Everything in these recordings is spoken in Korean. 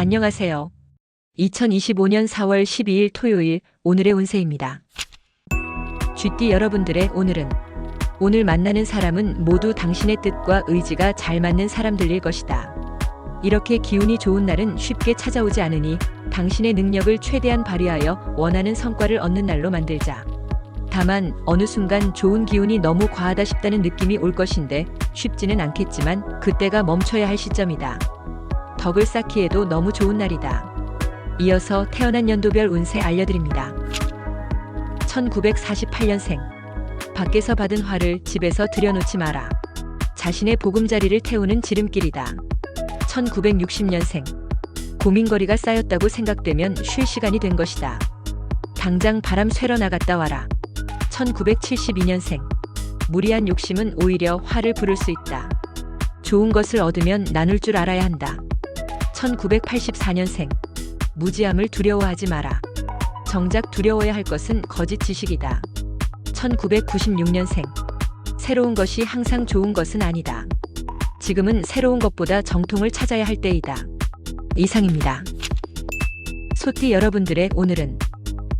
안녕하세요. 2025년 4월 12일 토요일 오늘의 운세입니다. 쥐띠 여러분들의 오늘은 오늘 만나는 사람은 모두 당신의 뜻과 의지가 잘 맞는 사람들일 것이다. 이렇게 기운이 좋은 날은 쉽게 찾아오지 않으니 당신의 능력을 최대한 발휘하여 원하는 성과를 얻는 날로 만들자. 다만 어느 순간 좋은 기운이 너무 과하다 싶다는 느낌이 올 것인데 쉽지는 않겠지만 그때가 멈춰야 할 시점이다. 덕을 쌓기에도 너무 좋은 날이다. 이어서 태어난 연도별 운세 알려드립니다. 1948년생. 밖에서 받은 화를 집에서 들여놓지 마라. 자신의 보금자리를 태우는 지름길이다. 1960년생. 고민거리가 쌓였다고 생각되면 쉴 시간이 된 것이다. 당장 바람 쐬러 나갔다 와라. 1972년생. 무리한 욕심은 오히려 화를 부를 수 있다. 좋은 것을 얻으면 나눌 줄 알아야 한다. 1984년생. 무지함을 두려워하지 마라. 정작 두려워야 할 것은 거짓 지식이다. 1996년생. 새로운 것이 항상 좋은 것은 아니다. 지금은 새로운 것보다 정통을 찾아야 할 때이다. 이상입니다. 소띠 여러분들의 오늘은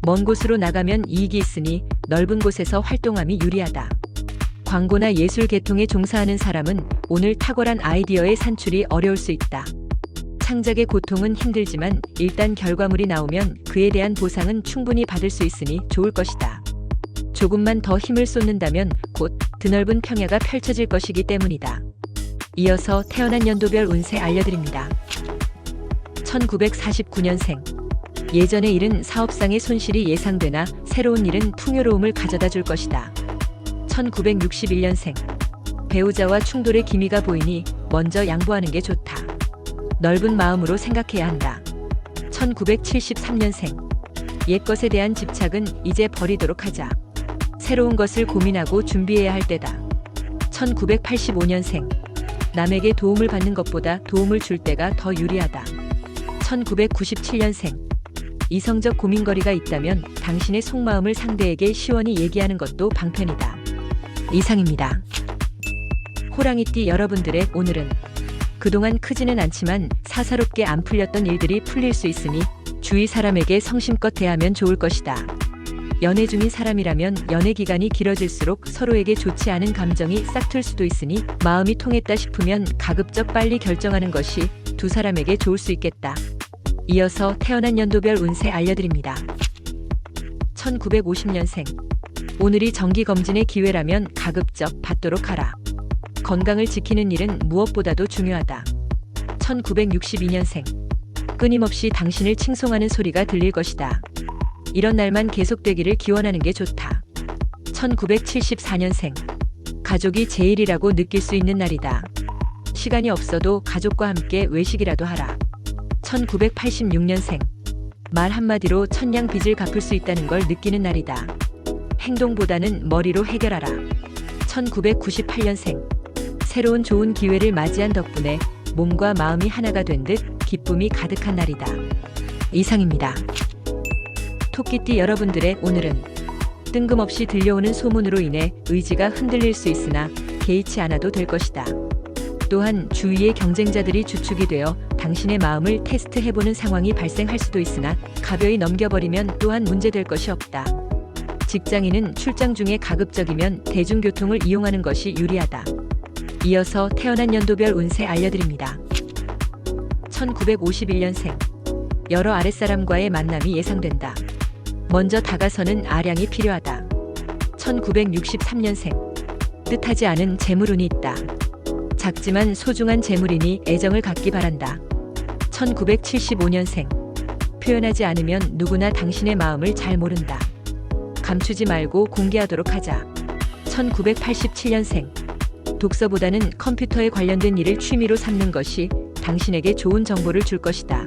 먼 곳으로 나가면 이익이 있으니 넓은 곳에서 활동함이 유리하다. 광고나 예술 계통에 종사하는 사람은 오늘 탁월한 아이디어의 산출이 어려울 수 있다. 창작의 고통은 힘들지만 일단 결과물이 나오면 그에 대한 보상은 충분히 받을 수 있으니 좋을 것이다. 조금만 더 힘을 쏟는다면 곧 드넓은 평야가 펼쳐질 것이기 때문이다. 이어서 태어난 연도별 운세 알려드립니다. 1949년생. 예전의 일은 사업상의 손실이 예상되나 새로운 일은 풍요로움을 가져다 줄 것이다. 1961년생. 배우자와 충돌의 기미가 보이니 먼저 양보하는 게 좋다. 넓은 마음으로 생각해야 한다. 1973년생. 옛것에 대한 집착은 이제 버리도록 하자. 새로운 것을 고민하고 준비해야 할 때다. 1985년생. 남에게 도움을 받는 것보다 도움을 줄 때가 더 유리하다. 1997년생. 이성적 고민거리가 있다면 당신의 속마음을 상대에게 시원히 얘기하는 것도 방편이다. 이상입니다. 호랑이띠 여러분들의 오늘은 그동안 크지는 않지만 사사롭게 안 풀렸던 일들이 풀릴 수 있으니 주위 사람에게 성심껏 대하면 좋을 것이다. 연애 중인 사람이라면 연애 기간이 길어질수록 서로에게 좋지 않은 감정이 싹틀 수도 있으니 마음이 통했다 싶으면 가급적 빨리 결정하는 것이 두 사람에게 좋을 수 있겠다. 이어서 태어난 연도별 운세 알려드립니다. 1950년생. 오늘이 정기검진의 기회라면 가급적 받도록 하라. 건강을 지키는 일은 무엇보다도 중요하다. 1962년생. 끊임없이 당신을 칭송하는 소리가 들릴 것이다. 이런 날만 계속되기를 기원하는 게 좋다. 1974년생. 가족이 제일이라고 느낄 수 있는 날이다. 시간이 없어도 가족과 함께 외식이라도 하라. 1986년생. 말 한마디로 천냥 빚을 갚을 수 있다는 걸 느끼는 날이다. 행동보다는 머리로 해결하라. 1998년생. 새로운 좋은 기회를 맞이한 덕분에 몸과 마음이 하나가 된 듯 기쁨이 가득한 날이다. 이상입니다. 토끼띠 여러분들의 오늘은 뜬금없이 들려오는 소문으로 인해 의지가 흔들릴 수 있으나 개의치 않아도 될 것이다. 또한 주위의 경쟁자들이 주축이 되어 당신의 마음을 테스트해보는 상황이 발생할 수도 있으나 가벼이 넘겨버리면 또한 문제될 것이 없다. 직장인은 출장 중에 가급적이면 대중교통을 이용하는 것이 유리하다. 이어서 태어난 연도별 운세 알려드립니다. 1951년생. 여러 아랫사람과의 만남이 예상된다. 먼저 다가서는 아량이 필요하다. 1963년생. 뜻하지 않은 재물운이 있다. 작지만 소중한 재물이니 애정을 갖기 바란다. 1975년생. 표현하지 않으면 누구나 당신의 마음을 잘 모른다. 감추지 말고 공개하도록 하자. 1987년생. 독서보다는 컴퓨터에 관련된 일을 취미로 삼는 것이 당신에게 좋은 정보를 줄 것이다.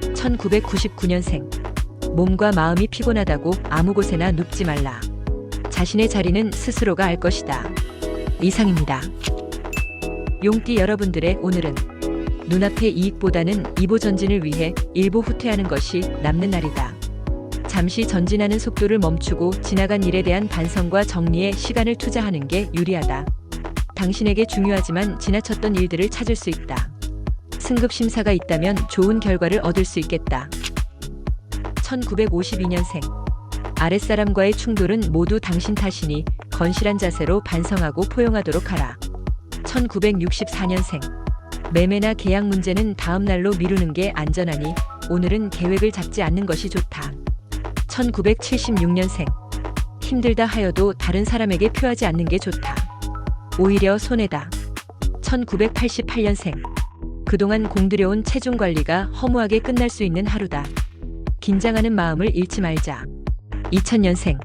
1999년생. 몸과 마음이 피곤하다고 아무 곳에나 눕지 말라. 자신의 자리는 스스로가 알 것이다. 이상입니다. 용띠 여러분들의 오늘은 눈앞의 이익보다는 이보 전진을 위해 일보 후퇴하는 것이 남는 날이다. 잠시 전진하는 속도를 멈추고 지나간 일에 대한 반성과 정리에 시간을 투자하는 게 유리하다. 당신에게 중요하지만 지나쳤던 일들을 찾을 수 있다. 승급 심사가 있다면 좋은 결과를 얻을 수 있겠다. 1952년생. 아랫사람과의 충돌은 모두 당신 탓이니 건실한 자세로 반성하고 포용하도록 하라. 1964년생. 매매나 계약 문제는 다음 날로 미루는 게 안전하니 오늘은 계획을 잡지 않는 것이 좋다. 1976년생. 힘들다 하여도 다른 사람에게 표하지 않는 게 좋다. 오히려 손해다. 1988년생. 그동안 공들여온 체중 관리가 허무하게 끝날 수 있는 하루다. 긴장하는 마음을 잃지 말자. 2000년생.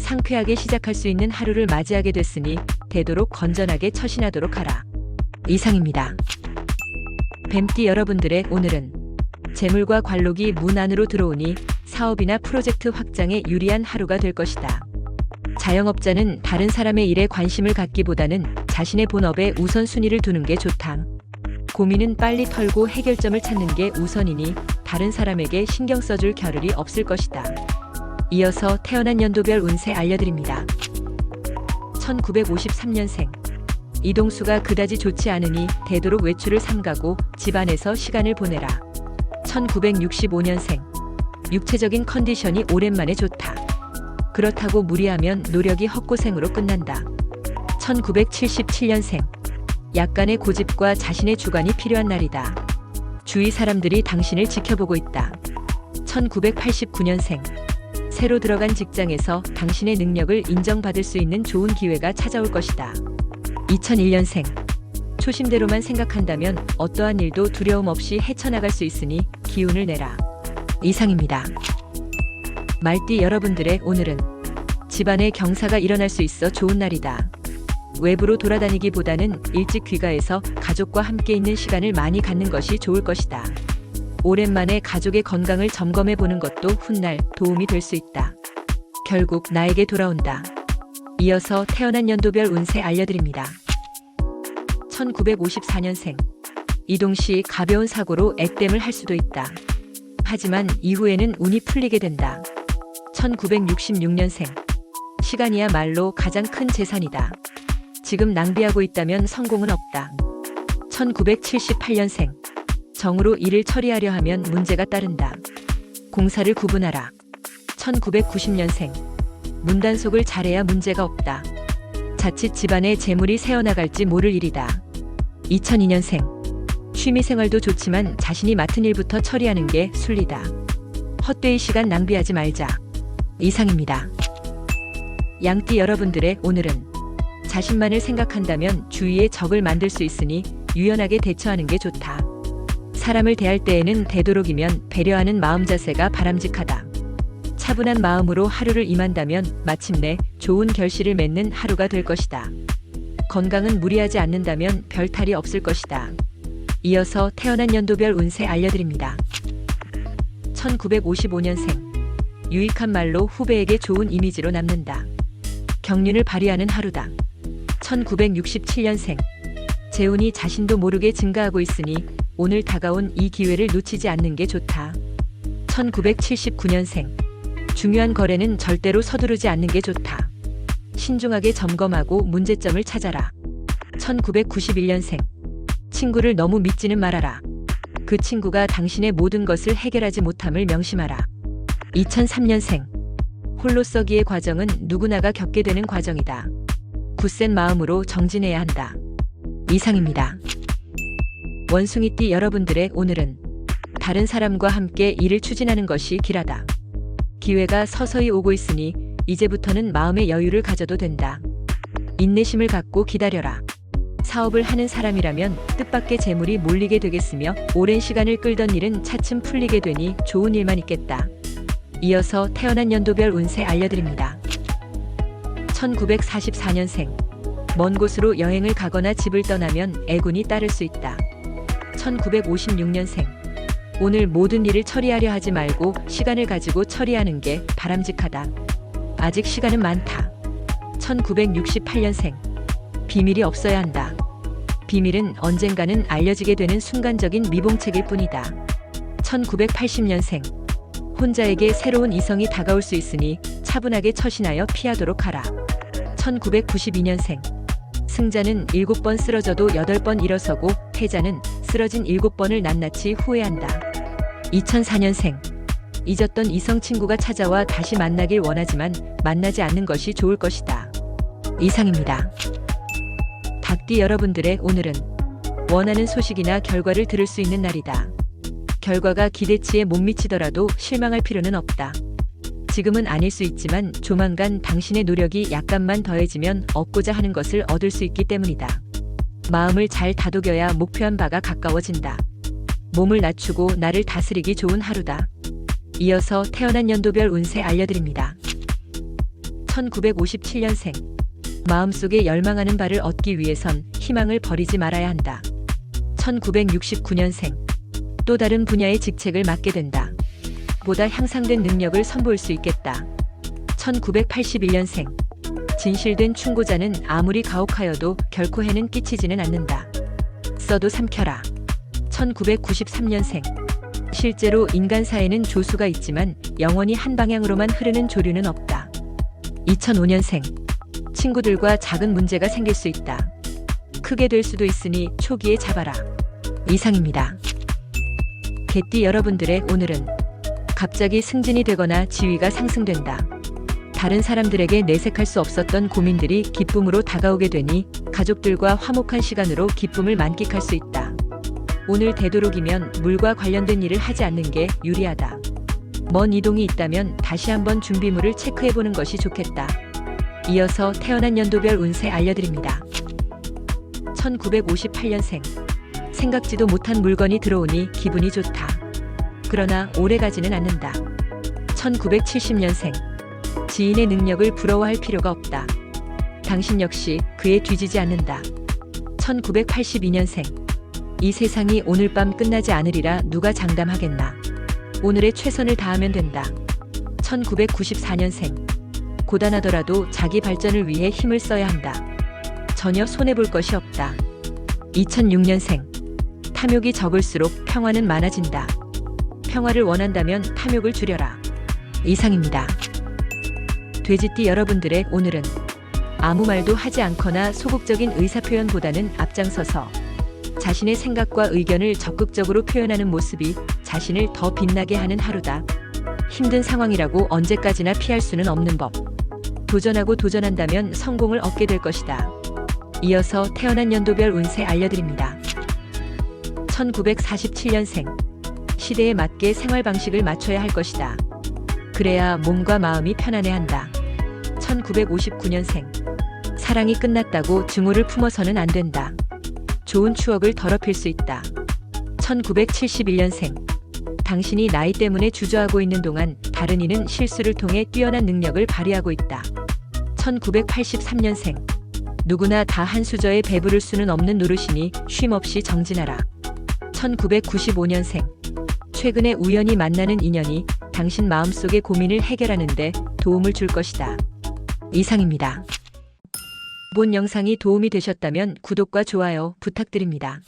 상쾌하게 시작할 수 있는 하루를 맞이하게 됐으니 되도록 건전하게 처신하도록 하라. 이상입니다. 뱀띠 여러분들의 오늘은 재물과 관록이 문 안으로 들어오니 사업이나 프로젝트 확장에 유리한 하루가 될 것이다. 자영업자는 다른 사람의 일에 관심을 갖기보다는 자신의 본업에 우선순위를 두는 게 좋다. 고민은 빨리 털고 해결점을 찾는 게 우선이니 다른 사람에게 신경 써줄 겨를이 없을 것이다. 이어서 태어난 연도별 운세 알려드립니다. 1953년생. 이동수가 그다지 좋지 않으니 되도록 외출을 삼가고 집안에서 시간을 보내라. 1965년생. 육체적인 컨디션이 오랜만에 좋다. 그렇다고 무리하면 노력이 헛고생으로 끝난다. 1977년생. 약간의 고집과 자신의 주관이 필요한 날이다. 주위 사람들이 당신을 지켜보고 있다. 1989년생. 새로 들어간 직장에서 당신의 능력을 인정받을 수 있는 좋은 기회가 찾아올 것이다. 2001년생. 초심대로만 생각한다면 어떠한 일도 두려움 없이 헤쳐나갈 수 있으니 기운을 내라. 이상입니다. 말띠 여러분들의 오늘은 집안에 경사가 일어날 수 있어 좋은 날이다. 외부로 돌아다니기보다는 일찍 귀가해서 가족과 함께 있는 시간을 많이 갖는 것이 좋을 것이다. 오랜만에 가족의 건강을 점검해 보는 것도 훗날 도움이 될 수 있다. 결국 나에게 돌아온다. 이어서 태어난 연도별 운세 알려드립니다. 1954년생. 이동 시 가벼운 사고로 액땜을 할 수도 있다. 하지만 이후에는 운이 풀리게 된다. 1966년생. 시간이야말로 가장 큰 재산이다. 지금 낭비하고 있다면 성공은 없다. 1978년생. 정으로 일을 처리하려 하면 문제가 따른다. 공사를 구분하라. 1990년생. 문단속을 잘해야 문제가 없다. 자칫 집안에 재물이 새어나갈지 모를 일이다. 2002년생. 취미 생활도 좋지만 자신이 맡은 일부터 처리하는 게 순리다. 헛되이 시간 낭비하지 말자. 이상입니다. 양띠 여러분들의 오늘은 자신만을 생각한다면 주위에 적을 만들 수 있으니 유연하게 대처하는 게 좋다. 사람을 대할 때에는 되도록이면 배려하는 마음 자세가 바람직하다. 차분한 마음으로 하루를 임한다면 마침내 좋은 결실을 맺는 하루가 될 것이다. 건강은 무리하지 않는다면 별 탈이 없을 것이다. 이어서 태어난 연도별 운세 알려드립니다. 1955년생. 유익한 말로 후배에게 좋은 이미지로 남는다. 경륜을 발휘하는 하루다. 1967년생. 재운이 자신도 모르게 증가하고 있으니 오늘 다가온 이 기회를 놓치지 않는 게 좋다. 1979년생. 중요한 거래는 절대로 서두르지 않는 게 좋다. 신중하게 점검하고 문제점을 찾아라. 1991년생. 친구를 너무 믿지는 말아라. 그 친구가 당신의 모든 것을 해결하지 못함을 명심하라. 2003년생. 홀로 서기의 과정은 누구나가 겪게 되는 과정이다. 굳센 마음으로 정진해야 한다. 이상입니다. 원숭이띠 여러분들의 오늘은 다른 사람과 함께 일을 추진하는 것이 길하다. 기회가 서서히 오고 있으니 이제부터는 마음의 여유를 가져도 된다. 인내심을 갖고 기다려라. 사업을 하는 사람이라면 뜻밖의 재물이 몰리게 되겠으며 오랜 시간을 끌던 일은 차츰 풀리게 되니 좋은 일만 있겠다. 이어서 태어난 연도별 운세 알려드립니다. 1944년생. 먼 곳으로 여행을 가거나 집을 떠나면 애군이 따를 수 있다. 1956년생. 오늘 모든 일을 처리하려 하지 말고 시간을 가지고 처리하는 게 바람직하다. 아직 시간은 많다. 1968년생. 비밀이 없어야 한다. 비밀은 언젠가는 알려지게 되는 순간적인 미봉책일 뿐이다. 1980년생. 혼자에게 새로운 이성이 다가올 수 있으니 차분하게 처신하여 피하도록 하라. 1992년생. 승자는 7번 쓰러져도 8번 일어서고 패자는 쓰 쓰러진 7번을 낱낱이 후회한다. 2004년생. 잊었던 이성 친구가 찾아와 다시 만나길 원하지만 만나지 않는 것이 좋을 것이다. 이상입니다. 닭띠 여러분들의 오늘은 원하는 소식이나 결과를 들을 수 있는 날이다. 결과가 기대치에 못 미치더라도 실망할 필요는 없다. 지금은 아닐 수 있지만 조만간 당신의 노력이 약간만 더해지면 얻고자 하는 것을 얻을 수 있기 때문이다. 마음을 잘 다독여야 목표한 바가 가까워진다. 몸을 낮추고 나를 다스리기 좋은 하루다. 이어서 태어난 연도별 운세 알려드립니다. 1957년생. 마음속에 열망하는 바를 얻기 위해선 희망을 버리지 말아야 한다. 1969년생. 또 다른 분야의 직책을 맡게 된다. 보다 향상된 능력을 선보일 수 있겠다. 1981년생. 진실된 충고자는 아무리 가혹하여도 결코 해는 끼치지는 않는다. 써도 삼켜라. 1993년생. 실제로 인간사에는 조수가 있지만 영원히 한 방향으로만 흐르는 조류는 없다. 2005년생. 친구들과 작은 문제가 생길 수 있다. 크게 될 수도 있으니 초기에 잡아라. 이상입니다. 개띠 여러분들의 오늘은 갑자기 승진이 되거나 지위가 상승된다. 다른 사람들에게 내색할 수 없었던 고민들이 기쁨으로 다가오게 되니 가족들과 화목한 시간으로 기쁨을 만끽할 수 있다. 오늘 되도록이면 물과 관련된 일을 하지 않는 게 유리하다. 먼 이동이 있다면 다시 한번 준비물을 체크해 보는 것이 좋겠다. 이어서 태어난 연도별 운세 알려드립니다. 1958년생. 생각지도 못한 물건이 들어오니 기분이 좋다. 그러나 오래 가지는 않는다. 1970년생. 지인의 능력을 부러워할 필요가 없다. 당신 역시 그에 뒤지지 않는다. 1982년생. 이 세상이 오늘 밤 끝나지 않으리라 누가 장담하겠나. 오늘의 최선을 다하면 된다. 1994년생. 고단하더라도 자기 발전을 위해 힘을 써야 한다. 전혀 손해볼 것이 없다. 2006년생. 탐욕이 적을수록 평화는 많아진다. 평화를 원한다면 탐욕을 줄여라. 이상입니다. 돼지띠 여러분들의 오늘은 아무 말도 하지 않거나 소극적인 의사표현보다는 앞장서서 자신의 생각과 의견을 적극적으로 표현하는 모습이 자신을 더 빛나게 하는 하루다. 힘든 상황이라고 언제까지나 피할 수는 없는 법. 도전하고 도전한다면 성공을 얻게 될 것이다. 이어서 태어난 연도별 운세 알려드립니다. 1947년생. 시대에 맞게 생활 방식을 맞춰야 할 것이다. 그래야 몸과 마음이 편안해 한다. 1959년생. 사랑이 끝났다고 증오를 품어서는 안 된다. 좋은 추억을 더럽힐 수 있다. 1971년생. 당신이 나이 때문에 주저하고 있는 동안 다른 이는 실수를 통해 뛰어난 능력을 발휘하고 있다. 1983년생. 누구나 다 한 수저에 배부를 수는 없는 노릇이니 쉼없이 정진하라. 1995년생. 최근에 우연히 만나는 인연이 당신 마음속의 고민을 해결하는데 도움을 줄 것이다. 이상입니다. 본 영상이 도움이 되셨다면 구독과 좋아요 부탁드립니다.